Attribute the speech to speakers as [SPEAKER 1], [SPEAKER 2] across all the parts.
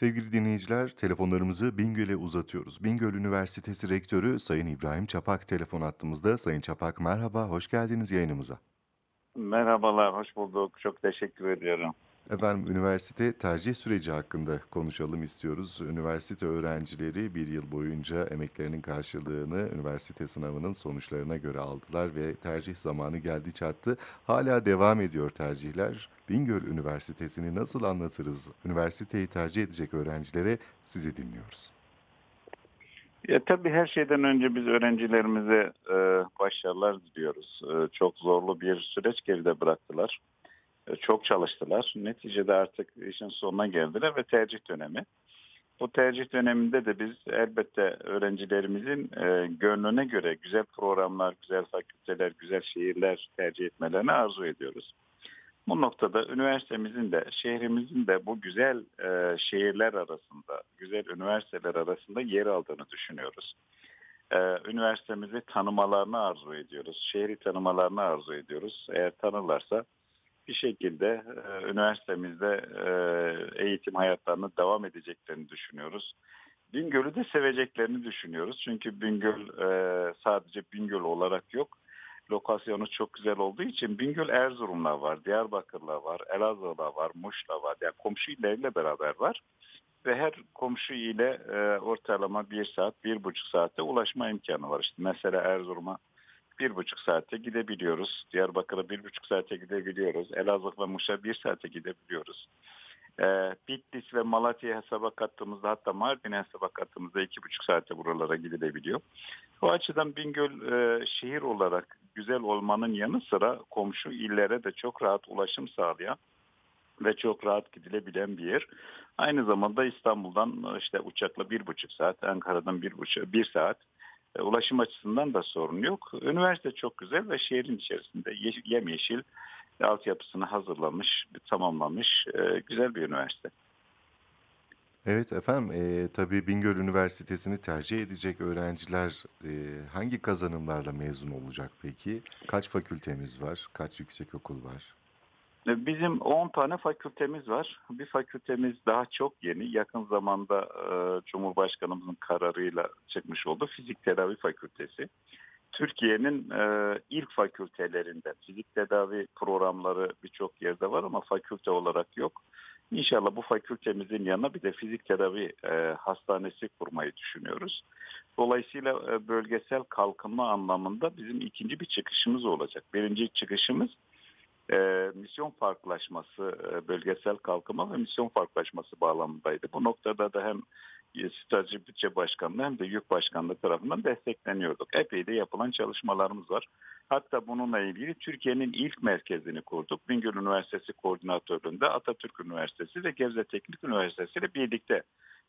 [SPEAKER 1] Sevgili dinleyiciler, telefonlarımızı Bingöl'e uzatıyoruz. Bingöl Üniversitesi Rektörü Sayın İbrahim Çapak telefon attığımızda. Sayın Çapak merhaba, hoş geldiniz yayınımıza.
[SPEAKER 2] Merhabalar, hoş bulduk. Çok teşekkür ediyorum.
[SPEAKER 1] Efendim üniversite tercih süreci hakkında konuşalım istiyoruz. Üniversite öğrencileri bir yıl boyunca emeklerinin karşılığını üniversite sınavının sonuçlarına göre aldılar ve tercih zamanı geldi çattı. Hala devam ediyor tercihler. Bingöl Üniversitesi'ni nasıl anlatırız? Üniversiteyi tercih edecek öğrencilere sizi dinliyoruz.
[SPEAKER 2] Ya tabii her şeyden önce biz öğrencilerimize e, başarılar diliyoruz. E, çok zorlu bir süreç geride bıraktılar. E, çok çalıştılar. Neticede artık işin sonuna geldiler ve tercih dönemi. Bu tercih döneminde de biz elbette öğrencilerimizin e, gönlüne göre güzel programlar, güzel fakülteler, güzel şehirler tercih etmelerini arzu ediyoruz. Bu noktada üniversitemizin de şehrimizin de bu güzel e, şehirler arasında, güzel üniversiteler arasında yer aldığını düşünüyoruz. E, üniversitemizi tanımalarını arzu ediyoruz. Şehri tanımalarını arzu ediyoruz. Eğer tanırlarsa bir şekilde e, üniversitemizde e, eğitim hayatlarını devam edeceklerini düşünüyoruz. Bingöl'ü de seveceklerini düşünüyoruz. Çünkü Bingöl e, sadece Bingöl olarak yok lokasyonu çok güzel olduğu için Bingöl Erzurum'la var, Diyarbakır'la var, Elazığ'la var, Muş'la var. Yani komşu illerle beraber var. Ve her komşu ile e, ortalama bir saat, bir buçuk saatte ulaşma imkanı var. İşte mesela Erzurum'a bir buçuk saate gidebiliyoruz. Diyarbakır'a bir buçuk saate gidebiliyoruz. Elazığ ve Muş'a bir saate gidebiliyoruz. E, Bitlis ve Malatya'ya hesaba kattığımızda hatta Mardin'e hesaba kattığımızda iki buçuk saate buralara gidilebiliyor. O açıdan Bingöl e, şehir olarak güzel olmanın yanı sıra komşu illere de çok rahat ulaşım sağlayan ve çok rahat gidilebilen bir yer. Aynı zamanda İstanbul'dan işte uçakla bir buçuk saat, Ankara'dan bir buçuk, bir saat e, ulaşım açısından da sorun yok. Üniversite çok güzel ve şehrin içerisinde yemyeşil altyapısını hazırlamış, tamamlamış e, güzel bir üniversite.
[SPEAKER 1] Evet efendim, e, tabii Bingöl Üniversitesi'ni tercih edecek öğrenciler e, hangi kazanımlarla mezun olacak peki? Kaç fakültemiz var, kaç yüksekokul var?
[SPEAKER 2] Bizim 10 tane fakültemiz var. Bir fakültemiz daha çok yeni. Yakın zamanda e, Cumhurbaşkanımızın kararıyla çıkmış oldu. Fizik Tedavi Fakültesi. Türkiye'nin e, ilk fakültelerinden fizik tedavi programları birçok yerde var ama fakülte olarak yok. İnşallah bu fakültemizin yanına bir de fizik tedavi e, hastanesi kurmayı düşünüyoruz. Dolayısıyla bölgesel kalkınma anlamında bizim ikinci bir çıkışımız olacak. Birinci çıkışımız e, misyon farklılaşması, e, bölgesel kalkınma ve misyon farklılaşması bağlamındaydı. Bu noktada da hem Strateji Bütçe Başkanlığı hem de Yük Başkanlığı tarafından destekleniyorduk. Epey de yapılan çalışmalarımız var. Hatta bununla ilgili Türkiye'nin ilk merkezini kurduk. Bingöl Üniversitesi koordinatörlüğünde Atatürk Üniversitesi ve Gebze Teknik Üniversitesi ile birlikte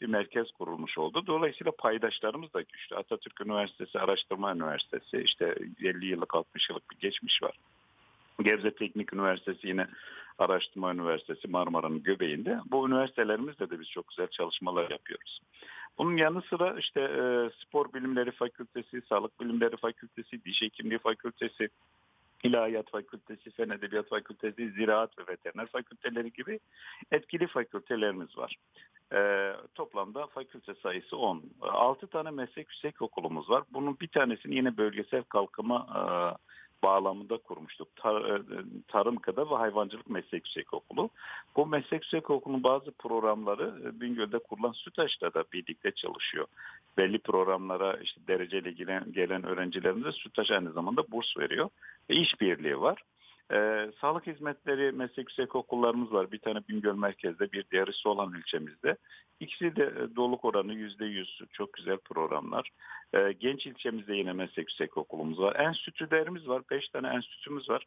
[SPEAKER 2] bir merkez kurulmuş oldu. Dolayısıyla paydaşlarımız da güçlü. Atatürk Üniversitesi Araştırma Üniversitesi işte 50 yıllık 60 yıllık bir geçmiş var. Gebze Teknik Üniversitesi yine Araştırma Üniversitesi Marmara'nın göbeğinde. Bu üniversitelerimizde de biz çok güzel çalışmalar yapıyoruz. Bunun yanı sıra işte e, Spor Bilimleri Fakültesi, Sağlık Bilimleri Fakültesi, Diş Hekimliği Fakültesi, İlahiyat Fakültesi, Fen Edebiyat Fakültesi, Ziraat ve Veteriner Fakülteleri gibi etkili fakültelerimiz var. E, toplamda fakülte sayısı 10. 6 tane meslek yüksek okulumuz var. Bunun bir tanesini yine bölgesel kalkınma e, bağlamında kurmuştuk. Tar, e, Tarım Gıda ve Hayvancılık Meslek Yüksekokulu. Bu meslek yüksekokulunun bazı programları e, Bingöl'de kurulan SÜTAŞ'ta da birlikte çalışıyor. Belli programlara işte dereceyle gelen, gelen öğrencilerimize SÜTAŞ aynı zamanda burs veriyor. Ve işbirliği var. Ee, sağlık hizmetleri meslek yüksek okullarımız var. Bir tane Bingöl merkezde bir diğeri olan ilçemizde. İkisi de e, doluk oranı yüzde yüz çok güzel programlar. Ee, genç ilçemizde yine meslek yüksek okulumuz var. Enstitülerimiz var. Beş tane enstitümüz var.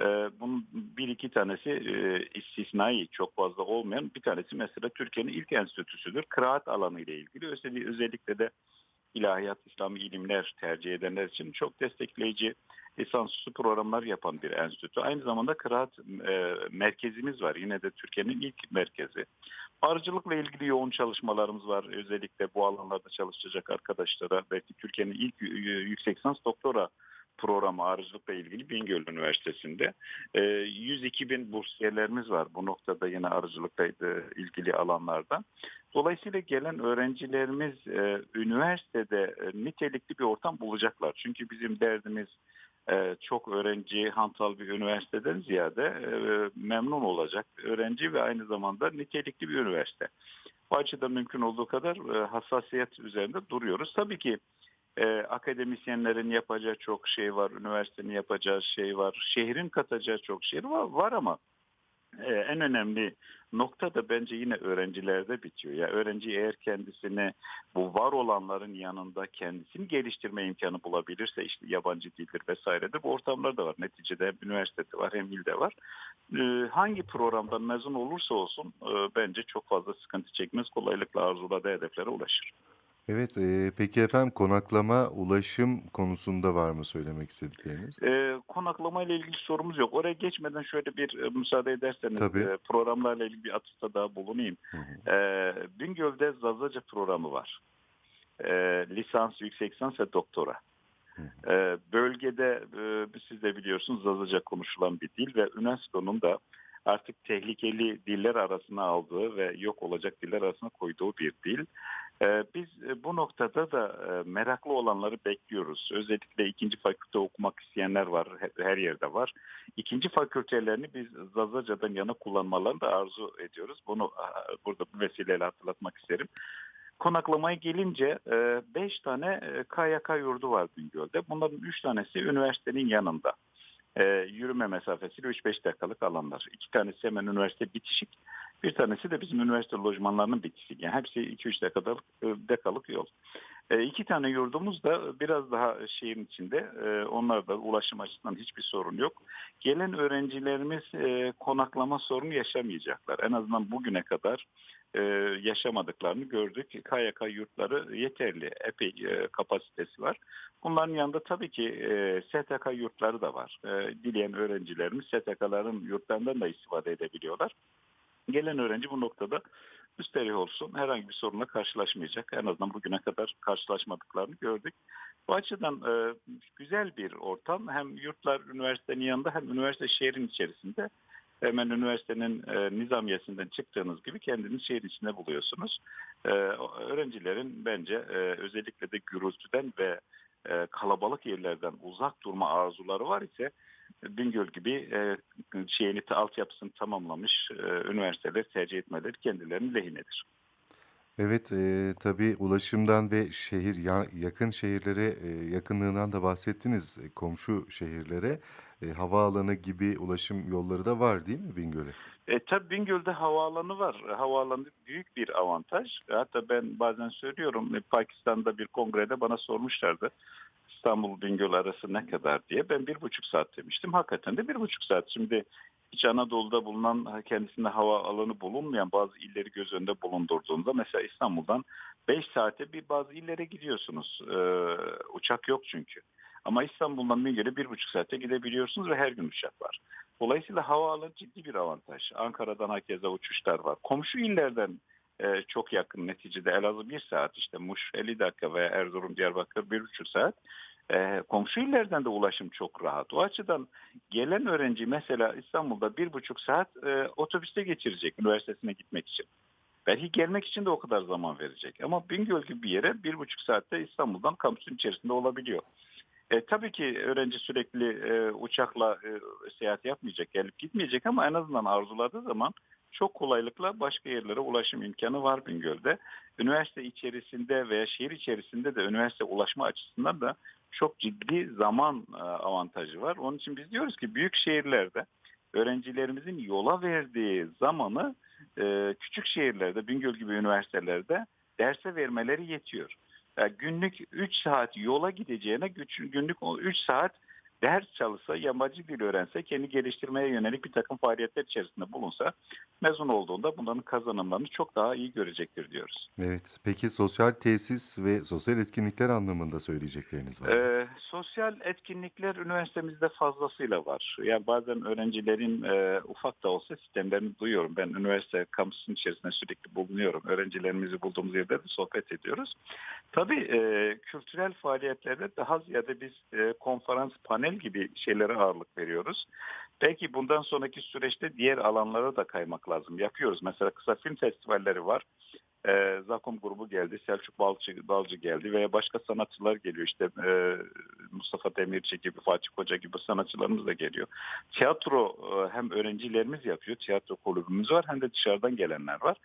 [SPEAKER 2] Ee, bunun bir iki tanesi e, istisnai çok fazla olmayan bir tanesi mesela Türkiye'nin ilk enstitüsüdür. Kıraat alanı ile ilgili özellikle de ilahiyat, İslami ilimler tercih edenler için çok destekleyici lisansüstü programlar yapan bir enstitü. Aynı zamanda kıraat e, merkezimiz var. Yine de Türkiye'nin ilk merkezi. Arıcılıkla ilgili yoğun çalışmalarımız var. Özellikle bu alanlarda çalışacak arkadaşlara belki Türkiye'nin ilk yüksek lisans doktora programı arıcılıkla ilgili Bingöl Üniversitesi'nde. E, 102 bin bursiyerlerimiz var bu noktada yine arıcılıkla ilgili alanlarda. Dolayısıyla gelen öğrencilerimiz e, üniversitede e, nitelikli bir ortam bulacaklar. Çünkü bizim derdimiz e, çok öğrenci, hantal bir üniversiteden ziyade e, memnun olacak öğrenci ve aynı zamanda nitelikli bir üniversite. Bu açıdan mümkün olduğu kadar e, hassasiyet üzerinde duruyoruz. Tabii ki e, akademisyenlerin yapacağı çok şey var, üniversitenin yapacağı şey var, şehrin katacağı çok şey var, var ama e, en önemli nokta da bence yine öğrencilerde bitiyor. Ya öğrenci eğer kendisini bu var olanların yanında kendisini geliştirme imkanı bulabilirse işte yabancı dildir vesairedir. Bu ortamlar da var. Neticede hem üniversitede var hem ilde var. E, hangi programdan mezun olursa olsun e, bence çok fazla sıkıntı çekmez. Kolaylıkla arzuladığı hedeflere ulaşır.
[SPEAKER 1] Evet, eee, peki efendim konaklama, ulaşım konusunda var mı söylemek istedikleriniz?
[SPEAKER 2] E, konaklama ile ilgili sorumuz yok. Oraya geçmeden şöyle bir e, müsaade ederseniz
[SPEAKER 1] Tabii.
[SPEAKER 2] e, programlarla ilgili bir atıfta daha bulunayım.
[SPEAKER 1] Hı hı.
[SPEAKER 2] Bingöl'de Zazaca programı var. E, lisans, yüksek lisans ve doktora.
[SPEAKER 1] Hı hı.
[SPEAKER 2] E, bölgede e, siz de biliyorsunuz Zazaca konuşulan bir dil ve UNESCO'nun da artık tehlikeli diller arasına aldığı ve yok olacak diller arasına koyduğu bir dil. E, biz e, bu noktada da e, meraklı olanları bekliyoruz. Özellikle ikinci fakülte okumak isteyenler var, he- her yerde var. İkinci fakültelerini biz Zazaca'dan yana kullanmalarını da arzu ediyoruz. Bunu burada bu vesileyle hatırlatmak isterim. Konaklamaya gelince 5 tane e, KYK yurdu var Bingöl'de. Bunların 3 tanesi üniversitenin yanında. E, yürüme mesafesiyle 3-5 dakikalık alanlar. İki tanesi hemen üniversite bitişik. Bir tanesi de bizim üniversite lojmanlarının bitişik. Yani hepsi 2-3 dakikalık, e, dakikalık yol. E, iki tane yurdumuz da biraz daha şehrin içinde. E, onlar da ulaşım açısından hiçbir sorun yok. Gelen öğrencilerimiz e, konaklama sorunu yaşamayacaklar. En azından bugüne kadar e, yaşamadıklarını gördük. KYK yurtları yeterli, epey e, kapasitesi var. Bunların yanında tabii ki e, STK yurtları da var. E, dileyen öğrencilerimiz STK'ların yurtlarından da istifade edebiliyorlar. Gelen öğrenci bu noktada müsterih olsun. Herhangi bir sorunla karşılaşmayacak. En azından bugüne kadar karşılaşmadıklarını gördük. Bu açıdan e, güzel bir ortam. Hem yurtlar üniversitenin yanında hem üniversite şehrin içerisinde. Hemen üniversitenin e, nizamiyesinden çıktığınız gibi kendiniz şehir içinde buluyorsunuz. E, öğrencilerin bence e, özellikle de gürültüden ve e, kalabalık yerlerden uzak durma arzuları var ise Bingöl gibi e, şeyini altyapısını tamamlamış e, üniversiteler tercih etmeleri kendilerinin lehinedir.
[SPEAKER 1] Evet, eee, tabii ulaşımdan ve şehir ya yakın şehirlere, eee, yakınlığından da bahsettiniz, eee, komşu şehirlere. Eee, havaalanı gibi ulaşım yolları da var değil mi Bingöl'e?
[SPEAKER 2] E, tabii Bingöl'de havaalanı var. Havaalanı büyük bir avantaj. Hatta ben bazen söylüyorum e, Pakistan'da bir kongrede bana sormuşlardı. İstanbul Bingöl arası ne kadar diye. Ben bir buçuk saat demiştim. Hakikaten de bir buçuk saat. Şimdi İç Anadolu'da bulunan kendisinde hava alanı bulunmayan bazı illeri göz önünde bulundurduğunda mesela İstanbul'dan 5 saate bir bazı illere gidiyorsunuz. Ee, uçak yok çünkü. Ama İstanbul'dan Bingöl'e bir buçuk saate gidebiliyorsunuz ve her gün uçak var. Dolayısıyla havaalanı ciddi bir avantaj. Ankara'dan hakeza uçuşlar var. Komşu illerden e, çok yakın neticede Elazığ bir saat işte Muş 50 dakika veya Erzurum Diyarbakır bir buçuk saat. E, komşu illerden de ulaşım çok rahat. O açıdan gelen öğrenci mesela İstanbul'da bir buçuk saat e, otobüste geçirecek üniversitesine gitmek için. Belki gelmek için de o kadar zaman verecek. Ama Bingöl gibi bir yere bir buçuk saatte İstanbul'dan kampüsün içerisinde olabiliyor. E, tabii ki öğrenci sürekli e, uçakla e, seyahat yapmayacak, gelip gitmeyecek ama en azından arzuladığı zaman çok kolaylıkla başka yerlere ulaşım imkanı var Bingöl'de. Üniversite içerisinde veya şehir içerisinde de üniversite ulaşma açısından da çok ciddi zaman e, avantajı var. Onun için biz diyoruz ki büyük şehirlerde öğrencilerimizin yola verdiği zamanı e, küçük şehirlerde, Bingöl gibi üniversitelerde derse vermeleri yetiyor. Yani günlük 3 saat yola gideceğine günlük 3 saat ders çalışsa, yabancı dil öğrense, kendi geliştirmeye yönelik bir takım faaliyetler içerisinde bulunsa mezun olduğunda bunların kazanımlarını çok daha iyi görecektir diyoruz.
[SPEAKER 1] Evet, peki sosyal tesis ve sosyal etkinlikler anlamında söyleyecekleriniz var mı?
[SPEAKER 2] Ee, sosyal etkinlikler üniversitemizde fazlasıyla var. Yani bazen öğrencilerin e, ufak da olsa sistemlerini duyuyorum. Ben üniversite kampüsünün içerisinde sürekli bulunuyorum. Öğrencilerimizi bulduğumuz yerde de sohbet ediyoruz. Tabii e, kültürel faaliyetlerde daha ziyade biz e, konferans, panel gibi şeylere ağırlık veriyoruz. Belki bundan sonraki süreçte diğer alanlara da kaymak lazım. Yapıyoruz. Mesela kısa film festivalleri var. E, Zakum grubu geldi, Selçuk Balcı, Balcı geldi veya başka sanatçılar geliyor. İşte e, Mustafa Demirci gibi, Fatih Koca gibi sanatçılarımız da geliyor. Tiyatro e, hem öğrencilerimiz yapıyor, tiyatro kulübümüz var hem de dışarıdan gelenler var.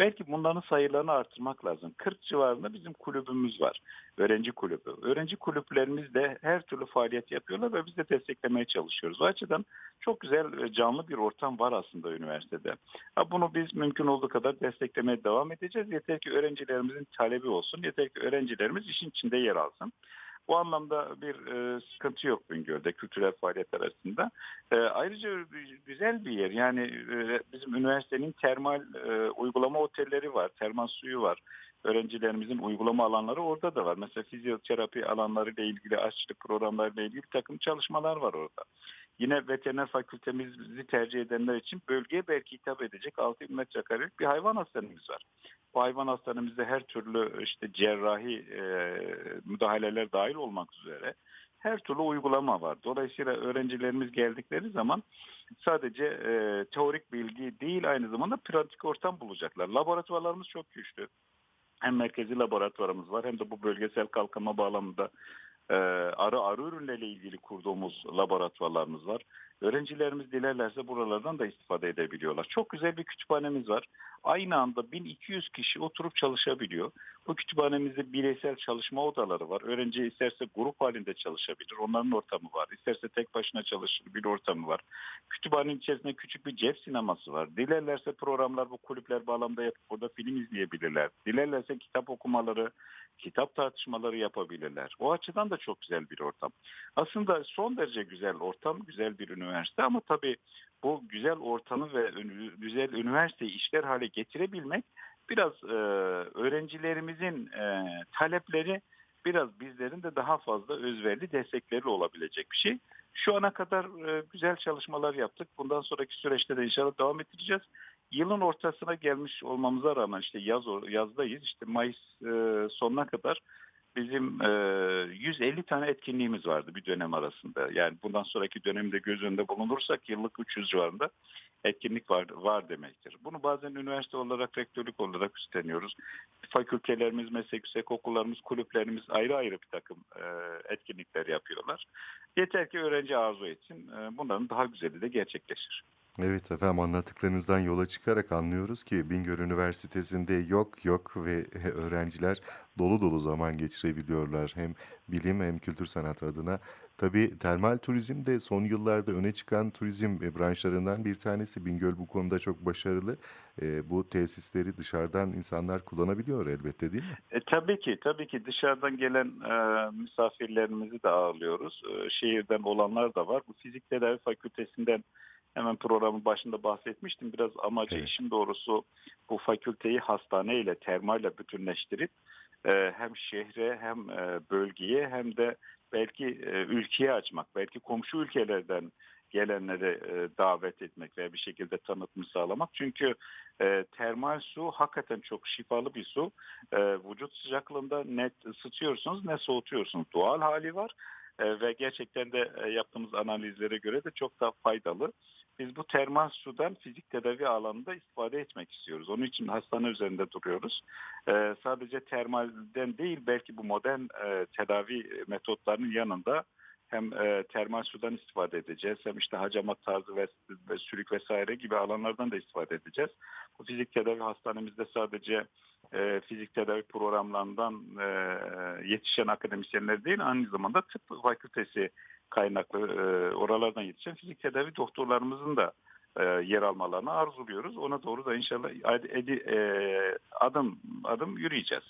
[SPEAKER 2] Belki bunların sayılarını artırmak lazım. 40 civarında bizim kulübümüz var. Öğrenci kulübü. Öğrenci kulüplerimiz de her türlü faaliyet yapıyorlar ve biz de desteklemeye çalışıyoruz. O açıdan çok güzel e, canlı bir ortam var aslında üniversitede. Bunu biz mümkün olduğu kadar desteklemeye devam edeceğiz. Yeter ki öğrencilerimizin talebi olsun. Yeter ki öğrencilerimiz işin içinde yer alsın. Bu anlamda bir e, sıkıntı yok Bingöl'de kültürel faaliyetler arasında. E, ayrıca güzel bir yer. Yani e, bizim üniversitenin termal e, uygulama otelleri var, termal suyu var. Öğrencilerimizin uygulama alanları orada da var. Mesela fizyoterapi alanlarıyla ilgili, aşçılık programlarıyla ilgili bir takım çalışmalar var orada. Yine veteriner fakültemizi tercih edenler için bölgeye belki hitap edecek 6 bin metrekarelik bir hayvan hastanemiz var. Bu hayvan hastanemizde her türlü işte cerrahi e, müdahaleler dahil olmak üzere her türlü uygulama var. Dolayısıyla öğrencilerimiz geldikleri zaman sadece e, teorik bilgi değil aynı zamanda pratik ortam bulacaklar. Laboratuvarlarımız çok güçlü. Hem merkezi laboratuvarımız var hem de bu bölgesel kalkınma bağlamında arı arı ürünleriyle ilgili kurduğumuz laboratuvarlarımız var. Öğrencilerimiz dilerlerse buralardan da istifade edebiliyorlar. Çok güzel bir kütüphanemiz var. Aynı anda 1200 kişi oturup çalışabiliyor. Bu kütüphanemizde bireysel çalışma odaları var. Öğrenci isterse grup halinde çalışabilir. Onların ortamı var. İsterse tek başına çalışır bir ortamı var. Kütüphanenin içerisinde küçük bir cep sineması var. Dilerlerse programlar bu kulüpler bağlamda yapıp burada film izleyebilirler. Dilerlerse kitap okumaları, kitap tartışmaları yapabilirler. O açıdan da çok güzel bir ortam. Aslında son derece güzel ortam, güzel bir üniversite ama tabii bu güzel ortamı ve güzel üniversiteyi işler hale getirebilmek biraz e, öğrencilerimizin e, talepleri biraz bizlerin de daha fazla özverili destekleri olabilecek bir şey. Şu ana kadar e, güzel çalışmalar yaptık. Bundan sonraki süreçte de inşallah devam edeceğiz. Yılın ortasına gelmiş olmamıza rağmen işte yaz yazdayız. İşte Mayıs e, sonuna kadar bizim e, 150 tane etkinliğimiz vardı bir dönem arasında. Yani bundan sonraki dönemde göz önünde bulunursak yıllık 300 civarında etkinlik var, var demektir. Bunu bazen üniversite olarak, rektörlük olarak üstleniyoruz. Fakültelerimiz, meslek yüksek okullarımız, kulüplerimiz ayrı ayrı bir takım e, etkinlikler yapıyorlar. Yeter ki öğrenci arzu etsin. E, bunların daha güzeli de gerçekleşir.
[SPEAKER 1] Evet efendim anlattıklarınızdan yola çıkarak anlıyoruz ki Bingöl Üniversitesi'nde yok yok ve öğrenciler dolu dolu zaman geçirebiliyorlar. Hem bilim hem kültür sanat adına. Tabii termal turizm de son yıllarda öne çıkan turizm branşlarından bir tanesi. Bingöl bu konuda çok başarılı. E, bu tesisleri dışarıdan insanlar kullanabiliyor elbette değil mi?
[SPEAKER 2] E, tabii ki, tabii ki dışarıdan gelen e, misafirlerimizi de ağırlıyoruz. E, şehirden olanlar da var. Bu fizik tedavi fakültesinden hemen programın başında bahsetmiştim. Biraz amacı evet. işin doğrusu bu fakülteyi hastaneyle, termalle bütünleştirip e, hem şehre hem e, bölgeye hem de belki e, ülkeye açmak, belki komşu ülkelerden gelenleri e, davet etmek veya bir şekilde tanıtım sağlamak. Çünkü e, termal su hakikaten çok şifalı bir su. E, vücut sıcaklığında ne ısıtıyorsunuz ne soğutuyorsunuz. Doğal hali var e, ve gerçekten de e, yaptığımız analizlere göre de çok daha faydalı. Biz bu termal sudan fizik tedavi alanında istifade etmek istiyoruz. Onun için hastane üzerinde duruyoruz. E, sadece termalden değil belki bu modern e, tedavi metotlarının yanında hem e, termal sudan istifade edeceğiz hem işte hacamat tarzı ve, ve sürük vesaire gibi alanlardan da istifade edeceğiz. Bu fizik tedavi hastanemizde sadece e, fizik tedavi programlarından e, yetişen akademisyenler değil aynı zamanda tıp fakültesi kaynaklı e, oralardan yetişen fizik tedavi doktorlarımızın da e, yer almalarını arzuluyoruz. Ona doğru da inşallah edi, e, adım adım yürüyeceğiz.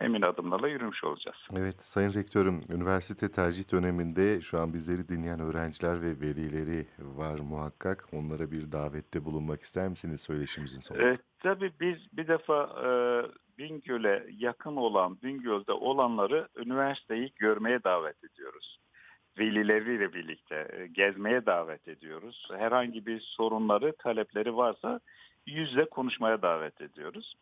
[SPEAKER 2] Emin adımlarla yürümüş olacağız.
[SPEAKER 1] Evet Sayın Rektörüm, üniversite tercih döneminde şu an bizleri dinleyen öğrenciler ve velileri var muhakkak. Onlara bir davette bulunmak ister misiniz söyleşimizin sonunda?
[SPEAKER 2] Evet, tabii biz bir defa e, Bingöl'e yakın olan, Bingöl'de olanları üniversiteyi görmeye davet ediyoruz velileriyle birlikte gezmeye davet ediyoruz. Herhangi bir sorunları, talepleri varsa yüzle konuşmaya davet ediyoruz.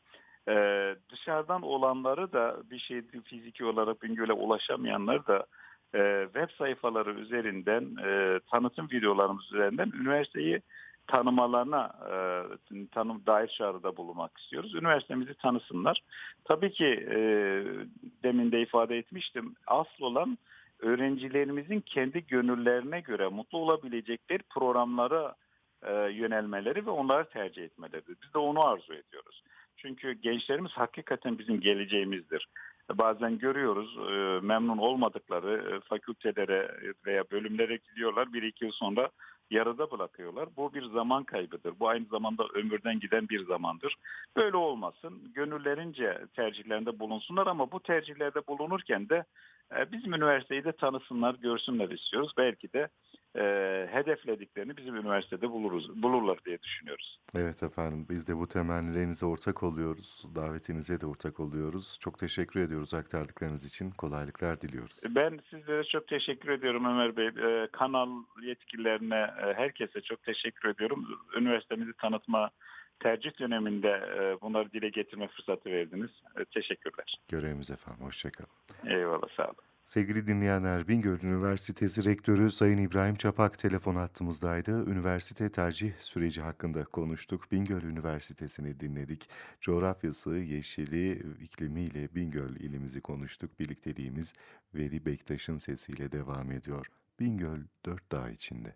[SPEAKER 2] Ee, dışarıdan olanları da bir şey fiziki olarak Bingöl'e ulaşamayanlar da e, web sayfaları üzerinden e, tanıtım videolarımız üzerinden üniversiteyi tanımalarına e, tanım dair çağrıda bulunmak istiyoruz. Üniversitemizi tanısınlar. Tabii ki e, demin de ifade etmiştim. Asıl olan öğrencilerimizin kendi gönüllerine göre mutlu olabilecekleri programlara e, yönelmeleri ve onları tercih etmeleridir. Biz de onu arzu ediyoruz. Çünkü gençlerimiz hakikaten bizim geleceğimizdir. Bazen görüyoruz e, memnun olmadıkları e, fakültelere veya bölümlere gidiyorlar. Bir iki yıl sonra yarıda bırakıyorlar. Bu bir zaman kaybıdır. Bu aynı zamanda ömürden giden bir zamandır. Böyle olmasın. Gönüllerince tercihlerinde bulunsunlar ama bu tercihlerde bulunurken de e, bizim üniversiteyi de tanısınlar, görsünler istiyoruz. Belki de e, hedeflediklerini bizim üniversitede buluruz, bulurlar diye düşünüyoruz.
[SPEAKER 1] Evet efendim biz de bu temennilerinize ortak oluyoruz. Davetinize de ortak oluyoruz. Çok teşekkür ediyoruz aktardıklarınız için. Kolaylıklar diliyoruz.
[SPEAKER 2] Ben sizlere çok teşekkür ediyorum Ömer Bey. E, kanal yetkililerine, e, herkese çok teşekkür ediyorum. Üniversitemizi tanıtma tercih döneminde e, bunları dile getirme fırsatı verdiniz. E, teşekkürler.
[SPEAKER 1] Görevimiz efendim. Hoşçakalın.
[SPEAKER 2] Eyvallah sağ olun.
[SPEAKER 1] Sevgili dinleyenler, Bingöl Üniversitesi Rektörü Sayın İbrahim Çapak telefon hattımızdaydı. Üniversite tercih süreci hakkında konuştuk. Bingöl Üniversitesi'ni dinledik. Coğrafyası, yeşili, iklimiyle Bingöl ilimizi konuştuk. Birlikteliğimiz Veli Bektaş'ın sesiyle devam ediyor. Bingöl dört dağ içinde.